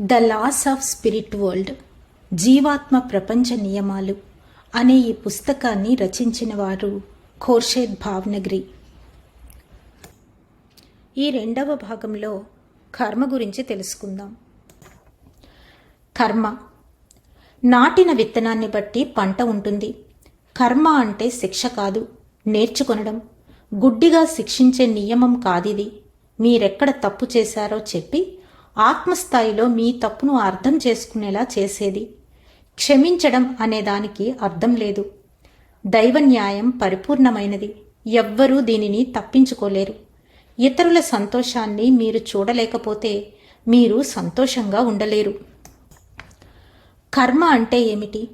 The laws of spirit world జీవాత్మ ప్రపంచ నియమాలు అనే ఈ పుస్తకాన్ని రచించిన వారు ఖోర్షేద్ భావ్నగరి. ఈ రెండవ భాగంలో కర్మ గురించి తెలుసుకుందాం. కర్మ. నాటిన విత్తనాన్ని బట్టి పంట ఉంటుంది. కర్మ అంటే శిక్ష కాదు నేర్చుకొనడం. గుడ్డిగా శిక్షించే నియమం కాదిది. మీరెక్కడ తప్పు చేశారో చెప్పి ఆత్మస్థాయిలో మీ తప్పును అర్థం చేసుకునేలా చేసేది. క్షమించడం అనే దానికి అర్థం లేదు. దైవ న్యాయం పరిపూర్ణమైనది. ఎవ్వరూ దీనిని తప్పించుకోలేరు. ఇతరుల సంతోషాన్ని మీరు చూడలేకపోతే మీరు సంతోషంగా ఉండలేరు. కర్మ అంటే ఏమిటి?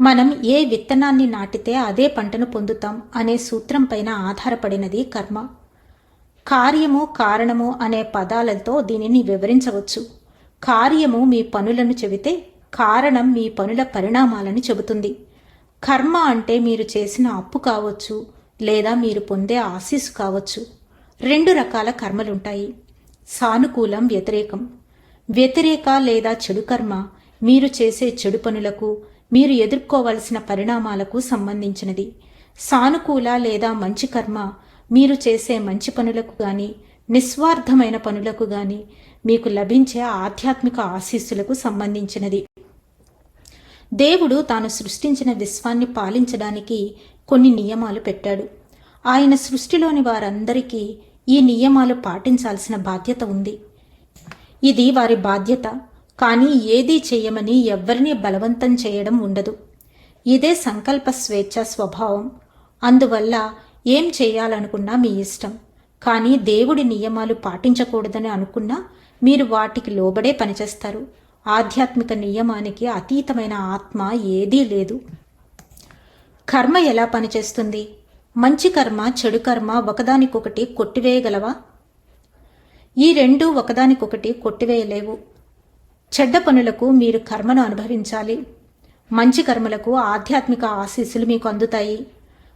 మనం ఏ విత్తనాన్ని నాటితే అదే పంటను పొందుతాం అనే సూత్రం పైన ఆధారపడినది కర్మ. కార్యము కారణము అనే పదాలతో దీనిని వివరించవచ్చు. కార్యము మీ పనులను చెబితే కారణం మీ పనుల పరిణామాలను చెబుతుంది. కర్మ అంటే మీరు చేసిన అప్పు కావచ్చు లేదా మీరు పొందే ఆశీస్సు కావచ్చు. రెండు రకాల కర్మలుంటాయి. సానుకూలం వ్యతిరేకం. వ్యతిరేక లేదా చెడు కర్మ మీరు చేసే చెడు పనులకు మీరు ఎదుర్కోవలసిన పరిణామాలకు సంబంధించినది. సానుకూల లేదా మంచి కర్మ మీరు చేసే మంచి పనులకు గాని నిస్వార్థమైన పనులకు గాని మీకు లభించే ఆధ్యాత్మిక ఆశీస్సులకు సంబంధించినది. దేవుడు తాను సృష్టించిన విశ్వాన్ని పాలించడానికి కొన్ని నియమాలు పెట్టాడు. ఆయన సృష్టిలోని వారందరికీ ఈ నియమాలు పాటించాల్సిన బాధ్యత ఉంది. ఇది వారి బాధ్యత కానీ ఏదీ చేయమని ఎవ్వరినీ బలవంతం చేయడం ఉండదు. ఇదే సంకల్ప స్వేచ్ఛ స్వభావం. అందువల్ల ఏం చేయాలనుకున్నా మీ ఇష్టం. కానీ దేవుడి నియమాలు పాటించకూడదని అనుకున్నా మీరు వాటికి లోబడే పనిచేస్తారు ఆధ్యాత్మిక నియమానికి అతీతమైన ఆత్మ ఏదీ లేదు. కర్మ ఎలా పనిచేస్తుంది మంచి కర్మ చెడు కర్మ ఒకదానికొకటి కొట్టివేయగలవా? ఈ రెండు ఒకదానికొకటి కొట్టివేయలేవు. చెడ్డ పనులకు మీరు కర్మను అనుభవించాలి. మంచి కర్మలకు ఆధ్యాత్మిక ఆశీస్సులు మీకు అందుతాయి.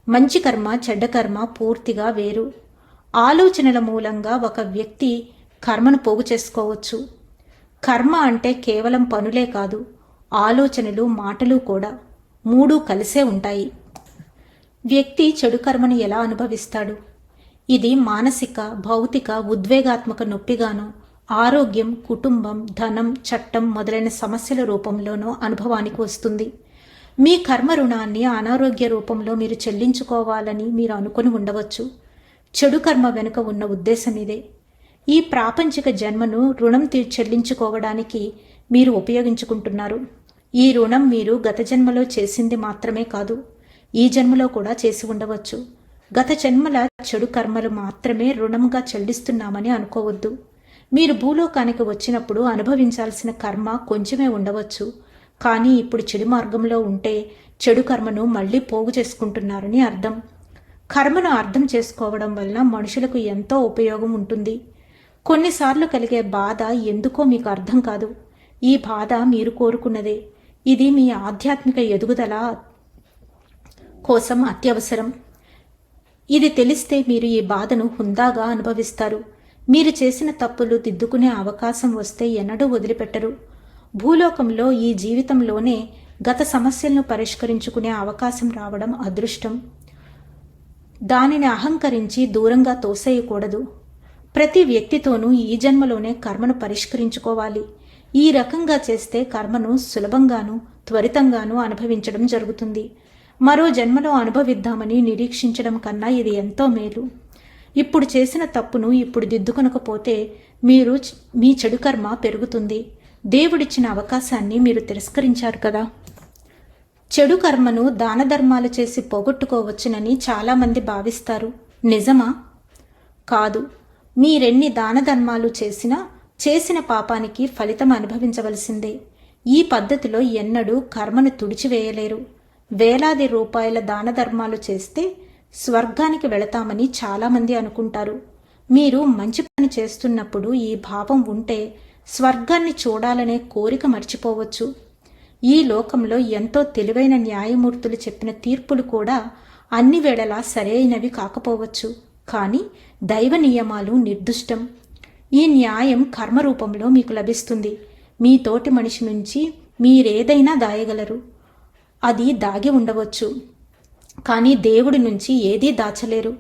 మంచి కర్మ చెడ్డ కర్మ పూర్తిగా వేరు. ఆలోచనల మూలంగా ఒక వ్యక్తి కర్మను పోగు చేసుకోవచ్చు. కర్మ అంటే కేవలం పనులే కాదు ఆలోచనలు మాటలు కూడా మూడు కలిసే ఉంటాయి. వ్యక్తి చెడు కర్మను ఎలా అనుభవిస్తాడు? ఇది మానసిక భౌతిక ఉద్వేగాత్మక నొప్పిగాను ఆరోగ్యం కుటుంబం ధనం చట్టం మొదలైన సమస్యల రూపంలోనూ అనుభవానికి వస్తుంది. మీ కర్మ రుణాన్ని అనారోగ్య రూపంలో మీరు చెల్లించుకోవాలని మీరు అనుకుని ఉండవచ్చు. చెడు కర్మ వెనుక ఉన్న ఉద్దేశం ఇదే. ఈ ప్రాపంచిక జన్మను రుణం తీ చెల్లించుకోవడానికి మీరు ఉపయోగించుకుంటున్నారు. ఈ రుణం మీరు గత జన్మలో చేసింది మాత్రమే కాదు ఈ జన్మలో కూడా చేసి ఉండవచ్చు. గత జన్మల చెడు కర్మలు మాత్రమే రుణంగా చెల్లిస్తున్నామని అనుకోవద్దు. మీరు భూలోకానికి వచ్చినప్పుడు అనుభవించాల్సిన కర్మ కొంచెమే ఉండవచ్చు. కానీ ఇప్పుడు చెడు మార్గంలో ఉంటే చెడు కర్మను మళ్ళీ పోగు చేసుకుంటున్నారని అర్థం. కర్మను అర్థం చేసుకోవడం వలన మనుషులకు ఎంతో ఉపయోగం ఉంటుంది. కొన్నిసార్లు కలిగే బాధ ఎందుకో మీకు అర్థం కాదు. ఈ బాధ మీరు కోరుకున్నదే. ఇది మీ ఆధ్యాత్మిక ఎదుగుదల కోసం అత్యవసరం. ఇది తెలిస్తే మీరు ఈ బాధను హుందాగా అనుభవిస్తారు. మీరు చేసిన తప్పులు దిద్దుకునే అవకాశం వస్తే ఎన్నడూ వదిలిపెట్టరు. భూలోకంలో ఈ జీవితంలోనే గత సమస్యలను పరిష్కరించుకునే అవకాశం రావడం అదృష్టం. దానిని అహంకరించి దూరంగా తోసేయకూడదు. ప్రతి వ్యక్తితోనూ ఈ జన్మలోనే కర్మను పరిష్కరించుకోవాలి. ఈ రకంగా చేస్తే కర్మను సులభంగాను త్వరితంగాను అనుభవించడం జరుగుతుంది. మరో జన్మలో అనుభవిద్దామని నిరీక్షించడం కన్నా ఇది ఎంతో మేలు. ఇప్పుడు చేసిన తప్పును ఇప్పుడు దిద్దుకొనకపోతే మీరు మీ చెడు కర్మ పెరుగుతుంది. దేవుడిచ్చిన అవకాశాన్ని మీరు తిరస్కరించారు కదా. చెడు కర్మను దాన ధర్మాలు చేసి పోగొట్టుకోవచ్చునని చాలామంది భావిస్తారు. నిజమా? కాదు. మీరెన్ని దాన ధర్మాలు చేసినా చేసిన పాపానికి ఫలితం అనుభవించవలసిందే. ఈ పద్ధతిలో ఎన్నడూ కర్మను తుడిచివేయలేరు. వేలాది రూపాయల దాన ధర్మాలు చేస్తే స్వర్గానికి వెళతామని చాలామంది అనుకుంటారు. మీరు మంచి పని చేస్తున్నప్పుడు ఈ భావం ఉంటే స్వర్గాన్ని చూడాలనే కోరిక మర్చిపోవచ్చు. ఈ లోకంలో ఎంతో తెలివైన న్యాయమూర్తులు చెప్పిన తీర్పులు కూడా అన్ని వేళలా సరైనవి కాకపోవచ్చు. కానీ దైవ నియమాలు నిర్దిష్టం. ఈ న్యాయం కర్మ రూపంలో మీకు లభిస్తుంది. మీ తోటి మనిషి నుంచి మీరేదైనా దాయగలరు. అది దాగి ఉండవచ్చు. కానీ దేవుడి నుంచి ఏదీ దాచలేరు.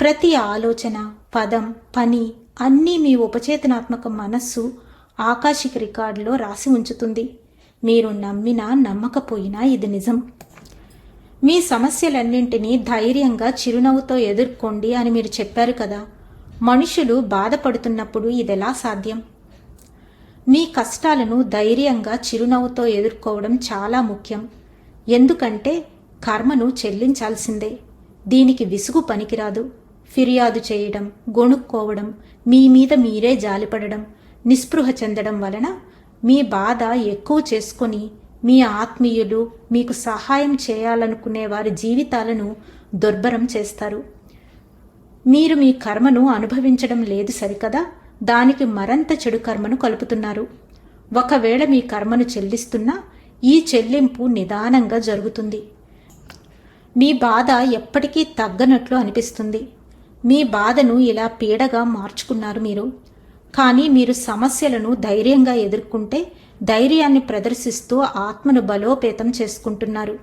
ప్రతి ఆలోచన పదం పని అన్నీ మీ ఉపచేతనాత్మక మనస్సు ఆకాశిక రికార్డులో రాసి ఉంచుతుంది. మీరు నమ్మినా నమ్మకపోయినా ఇది నిజం. మీ సమస్యలన్నింటినీ ధైర్యంగా చిరునవ్వుతో ఎదుర్కోండి అని మీరు చెప్పారు కదా. మనుషులు బాధపడుతున్నప్పుడు ఇదెలా సాధ్యం? మీ కష్టాలను ధైర్యంగా చిరునవ్వుతో ఎదుర్కోవడం చాలా ముఖ్యం. ఎందుకంటే కర్మను చెల్లించాల్సిందే. దీనికి విసుగు పనికిరాదు. ఫిర్యాదు చేయడం గొణుక్కోవడం మీ మీద మీరే జాలిపడడం నిస్పృహ చెందడం వలన మీ బాధ ఎక్కువ చేసుకొని మీ ఆత్మీయులు మీకు సహాయం చేయాలనుకునే వారి జీవితాలను దుర్భరం చేస్తారు. మీరు మీ కర్మను అనుభవించడం లేదు సరికదా? దానికి మరంత చెడు కర్మను కలుపుతున్నారు. ఒకవేళ మీ కర్మను చెల్లిస్తున్నా ఈ చెల్లింపు నిదానంగా జరుగుతుంది. మీ బాధ ఎప్పటికీ తగ్గనట్లు అనిపిస్తుంది. మీ బాధను ఇలా పీడగా మార్చుకున్నారు మీరు. కానీ మీరు సమస్యలను ధైర్యంగా ఎదుర్కొంటే ధైర్యాన్ని ప్రదర్శిస్తూ ఆత్మను బలోపేతం చేసుకుంటున్నారు.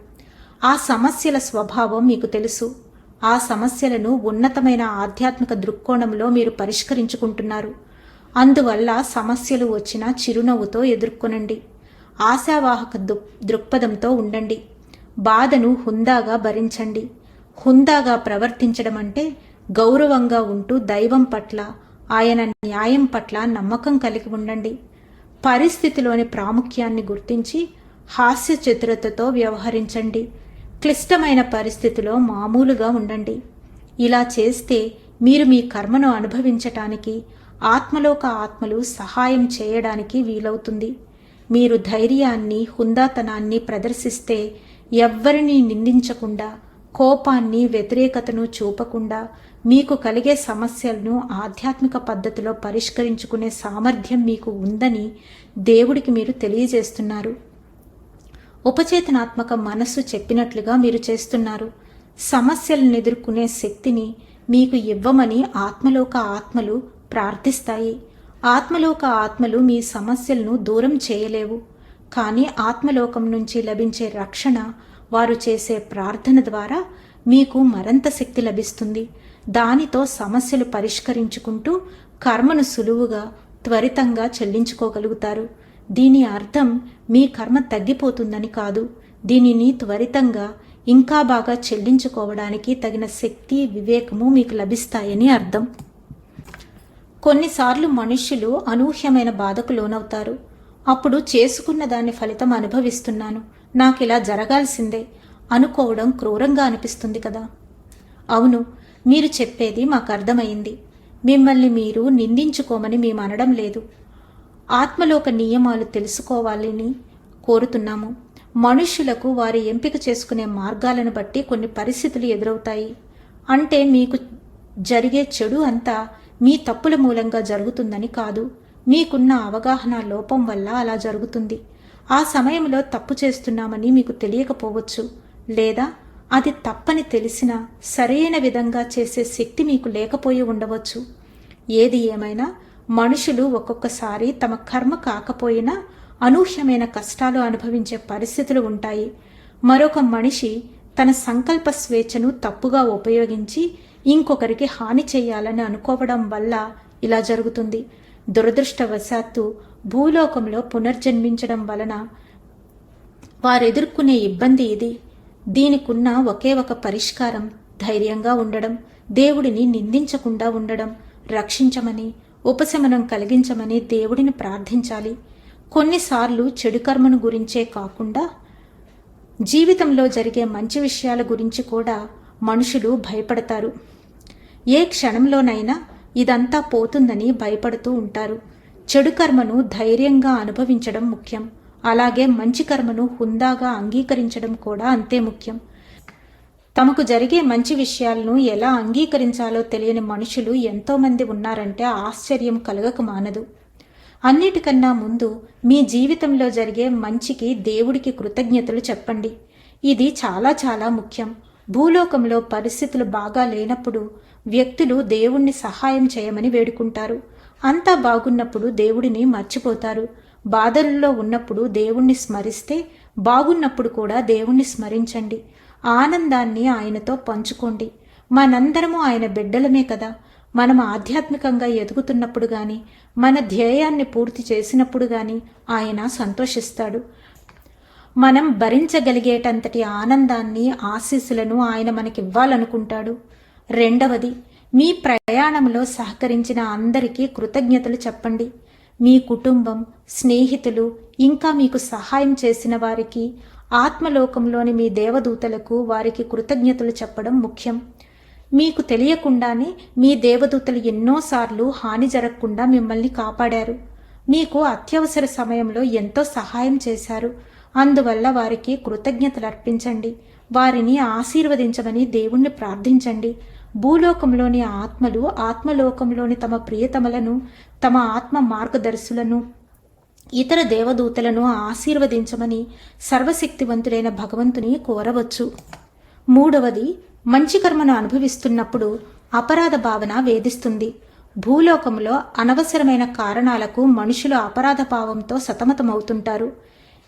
ఆ సమస్యల స్వభావం మీకు తెలుసు. ఆ సమస్యలను ఉన్నతమైన ఆధ్యాత్మిక దృక్కోణంలో మీరు పరిష్కరించుకుంటున్నారు. అందువల్ల సమస్యలు వచ్చిన చిరునవ్వుతో ఎదుర్కొనండి. ఆశావాహక దృక్పథంతో ఉండండి. బాధను హుందాగా భరించండి. హుందాగా ప్రవర్తించడం అంటే గౌరవంగా ఉంటూ దైవం పట్ల ఆయన న్యాయం పట్ల నమ్మకం కలిగి ఉండండి. పరిస్థితిలోని ప్రాముఖ్యాన్ని గుర్తించి హాస్య చతురతతో వ్యవహరించండి. క్లిష్టమైన పరిస్థితిలో మామూలుగా ఉండండి. ఇలా చేస్తే మీరు మీ కర్మను అనుభవించటానికి ఆత్మలోక ఆత్మలు సహాయం చేయడానికి వీలవుతుంది. మీరు ధైర్యాన్ని హుందాతనాన్ని ప్రదర్శిస్తే ఎవ్వరినీ నిందించకుండా కోపాన్ని వ్యతిరేకతను చూపకుండా మీకు కలిగే సమస్యలను ఆధ్యాత్మిక పద్ధతిలో పరిష్కరించుకునే సామర్థ్యం మీకు ఉందని దేవుడికి మీరు తెలియజేస్తున్నారు. ఉపచేతనాత్మక మనస్సు చెప్పినట్లుగా మీరు చేస్తున్నారు. సమస్యలను ఎదుర్కొనే శక్తిని మీకు ఇవ్వమని ఆత్మలోక ఆత్మలు ప్రార్థిస్తాయి. ఆత్మలోక ఆత్మలు మీ సమస్యలను దూరం చేయలేవు. కానీ ఆత్మలోకం నుంచి లభించే రక్షణ వారు చేసే ప్రార్థన ద్వారా మీకు మరింత శక్తి లభిస్తుంది. దానితో సమస్యలు పరిష్కరించుకుంటూ కర్మను సులువుగా త్వరితంగా చెల్లించుకోగలుగుతారు. దీని అర్థం మీ కర్మ తగ్గిపోతుందని కాదు. దీనిని త్వరితంగా ఇంకా బాగా చెల్లించుకోవడానికి తగిన శక్తి వివేకము మీకు లభిస్తాయని అర్థం. కొన్నిసార్లు మనుష్యులు అనూహ్యమైన బాధకు లోనవుతారు. అప్పుడు చేసుకున్న దాని ఫలితం అనుభవిస్తున్నాను. నాకు ఇలా జరగాల్సిందే అనుకోవడం క్రూరంగా అనిపిస్తుంది కదా. అవును మీరు చెప్పేది మాకు అర్థమైంది. మిమ్మల్ని మీరు నిందించుకోమని మేము అనడం లేదు. ఆత్మలోక నియమాలు తెలుసుకోవాలని కోరుతున్నాము. మనుష్యులకు వారి ఎంపిక చేసుకునే మార్గాలను బట్టి కొన్ని పరిస్థితులు ఎదురవుతాయి. అంటే మీకు జరిగే చెడు అంతా మీ తప్పుల మూలంగా జరుగుతుందని కాదు. మీకున్న అవగాహన లోపం వల్ల అలా జరుగుతుంది. ఆ సమయంలో తప్పు చేస్తున్నామని మీకు తెలియకపోవచ్చు. లేదా అది తప్పని తెలిసిన సరైన విధంగా చేసే శక్తి మీకు లేకపోయి ఉండవచ్చు. ఏది ఏమైనా మనుషులు ఒక్కొక్కసారి తమ కర్మ కాకపోయినా అనూహ్యమైన కష్టాలు అనుభవించే పరిస్థితులు ఉంటాయి. మరొక మనిషి తన సంకల్ప స్వేచ్ఛను తప్పుగా ఉపయోగించి ఇంకొకరికి హాని చేయాలని అనుకోవడం వల్ల ఇలా జరుగుతుంది. దురదృష్టవశాత్తు భూలోకంలో పునర్జన్మించడం వలన వారెదుర్కొనే ఇబ్బంది ఇది. దీనికున్న ఒకే ఒక పరిష్కారం ధైర్యంగా ఉండడం దేవుడిని నిందించకుండా ఉండడం రక్షించమని ఉపశమనం కలిగించమని దేవుడిని ప్రార్థించాలి. కొన్నిసార్లు చెడు కర్మను గురించే కాకుండా జీవితంలో జరిగే మంచి విషయాల గురించి కూడా మనుషులు భయపడతారు. ఏ క్షణంలోనైనా ఇదంతా పోతుందని భయపడుతూ ఉంటారు. చెడు కర్మను ధైర్యంగా అనుభవించడం ముఖ్యం. అలాగే మంచి కర్మను హుందాగా అంగీకరించడం కూడా అంతే ముఖ్యం. తమకు జరిగే మంచి విషయాలను ఎలా అంగీకరించాలో తెలియని మనుషులు ఎంతోమంది ఉన్నారంటే ఆశ్చర్యం కలగక మానదు. అన్నిటికన్నా ముందు మీ జీవితంలో జరిగే మంచికి దేవుడికి కృతజ్ఞతలు చెప్పండి. ఇది చాలా చాలా ముఖ్యం. భూలోకంలో పరిస్థితులు బాగా లేనప్పుడు వ్యక్తులు దేవుణ్ణి సహాయం చేయమని వేడుకుంటారు. అంతా బాగున్నప్పుడు దేవుడిని మర్చిపోతారు. బాధల్లో ఉన్నప్పుడు దేవుణ్ణి స్మరిస్తే బాగున్నప్పుడు కూడా దేవుణ్ణి స్మరించండి. ఆనందాన్ని ఆయనతో పంచుకోండి. మనందరము ఆయన బిడ్డలమే కదా. మనం ఆధ్యాత్మికంగా ఎదుగుతున్నప్పుడు గాని మన ధ్యేయాన్ని పూర్తి చేసినప్పుడు గాని ఆయన సంతోషిస్తాడు. మనం భరించగలిగేటంతటి ఆనందాన్ని ఆశీస్సులను ఆయన మనకివ్వాలనుకుంటాడు. రెండవది మీ ప్రయాణంలో సహకరించిన అందరికీ కృతజ్ఞతలు చెప్పండి. మీ కుటుంబం స్నేహితులు ఇంకా మీకు సహాయం చేసిన వారికి ఆత్మలోకంలోని మీ దేవదూతలకు వారికి కృతజ్ఞతలు చెప్పడం ముఖ్యం. మీకు తెలియకుండానే మీ దేవదూతలు ఎన్నోసార్లు హాని జరగకుండా మిమ్మల్ని కాపాడారు. మీకు అత్యవసర సమయంలో ఎంతో సహాయం చేశారు. అందువల్ల వారికి కృతజ్ఞతలు అర్పించండి. వారిని ఆశీర్వదించమని దేవుణ్ణి ప్రార్థించండి. భూలోకంలోని ఆత్మలు ఆత్మలోకంలోని తమ ప్రియతమలను తమ ఆత్మ మార్గదర్శులను ఇతర దేవదూతలను ఆశీర్వదించమని సర్వశక్తివంతుడైన భగవంతుని కోరవచ్చు. మూడవది మంచి కర్మను అనుభవిస్తున్నప్పుడు అపరాధ భావన వేధిస్తుంది. భూలోకంలో అనవసరమైన కారణాలకు మనుషులు అపరాధ భావంతో సతమతమవుతుంటారు.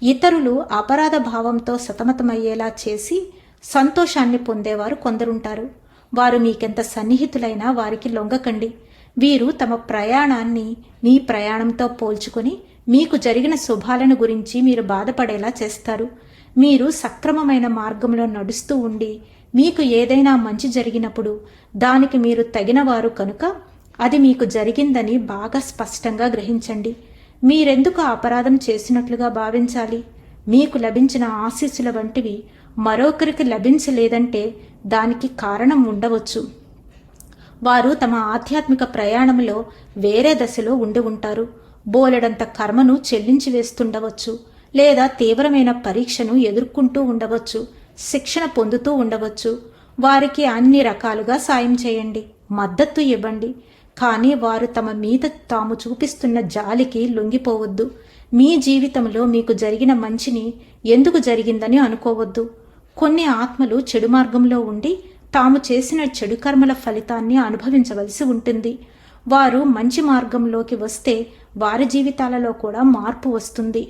ఇతరులు అపరాధ భావంతో సతమతమయ్యేలా చేసి సంతోషాన్ని పొందేవారు కొందరుంటారు. వారు మీకెంత సన్నిహితులైనా వారికి లొంగకండి. వీరు తమ ప్రయాణాన్ని మీ ప్రయాణంతో పోల్చుకొని మీకు జరిగిన శుభాలను గురించి మీరు బాధపడేలా చేస్తారు. మీరు సక్రమమైన మార్గంలో నడుస్తూ ఉండి మీకు ఏదైనా మంచి జరిగినప్పుడు దానికి మీరు తగినవారు కనుక అది మీకు జరిగిందని బాగా స్పష్టంగా గ్రహించండి. మీరెందుకు అపరాధం చేసినట్లుగా భావించాలి? మీకు లభించిన ఆశీస్సుల వంటివి మరొకరికి లభించలేదంటే దానికి కారణం ఉండవచ్చు. వారు తమ ఆధ్యాత్మిక ప్రయాణంలో వేరే దశలో ఉండి ఉంటారు. బోలెడంత కర్మను చెల్లించి వేస్తుండవచ్చు లేదా తీవ్రమైన పరీక్షను ఎదుర్కొంటూ ఉండవచ్చు శిక్షణ పొందుతూ ఉండవచ్చు. వారికి అన్ని రకాలుగా సాయం చేయండి మద్దతు ఇవ్వండి. కానీ వారు తమ మీద తాము చూపిస్తున్న జాలికి లొంగిపోవద్దు. మీ జీవితంలో మీకు జరిగిన మంచిని ఎందుకు జరిగిందని అనుకోవద్దు. కొన్ని ఆత్మలు చెడు మార్గంలో ఉండి తాము చేసిన చెడు కర్మల ఫలితాన్ని అనుభవించవలసి ఉంటుంది. వారు మంచి మార్గంలోకి వస్తే వారి జీవితాలలో కూడా మార్పు వస్తుంది.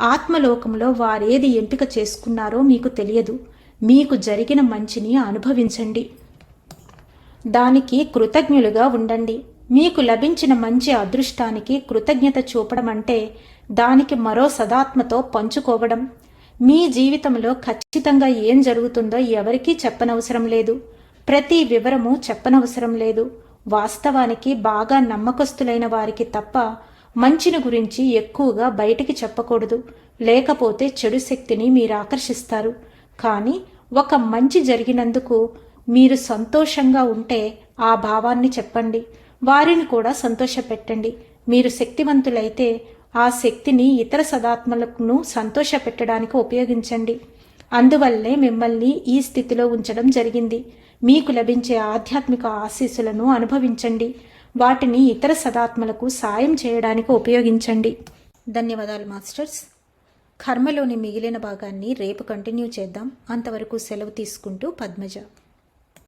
ఆత్మలోకంలో వారేది ఎంపిక చేసుకున్నారో మీకు తెలియదు. మీకు జరిగిన మంచిని అనుభవించండి. దానికి కృతజ్ఞులుగా ఉండండి. మీకు లభించిన మంచి అదృష్టానికి కృతజ్ఞత చూపడం అంటే దానికి మరో సదాత్మతో పంచుకోవడం. మీ జీవితంలో ఖచ్చితంగా ఏం జరుగుతుందో ఎవరికీ చెప్పనవసరం లేదు. ప్రతి వివరము చెప్పనవసరం లేదు. వాస్తవానికి బాగా నమ్మకస్తులైన వారికి తప్ప మంచిని గురించి ఎక్కువగా బయటికి చెప్పకూడదు. లేకపోతే చెడు శక్తిని మీరు ఆకర్షిస్తారు. కానీ ఒక మంచి జరిగినందుకు మీరు సంతోషంగా ఉంటే ఆ భావాన్ని చెప్పండి. వారిని కూడా సంతోషపెట్టండి. మీరు శక్తివంతులైతే ఆ శక్తిని ఇతర సదాత్మలను సంతోషపెట్టడానికి ఉపయోగించండి. అందువల్లే మిమ్మల్ని ఈ స్థితిలో ఉంచడం జరిగింది. మీకు లభించే ఆధ్యాత్మిక ఆశీస్సులను అనుభవించండి. వాటిని ఇతర సదాత్మలకు సాయం చేయడానికి ఉపయోగించండి. ధన్యవాదాలు మాస్టర్స్. కర్మలోని మిగిలిన భాగాన్ని రేపు కంటిన్యూ చేద్దాం. అంతవరకు సెలవు తీసుకుంటూ పద్మజ.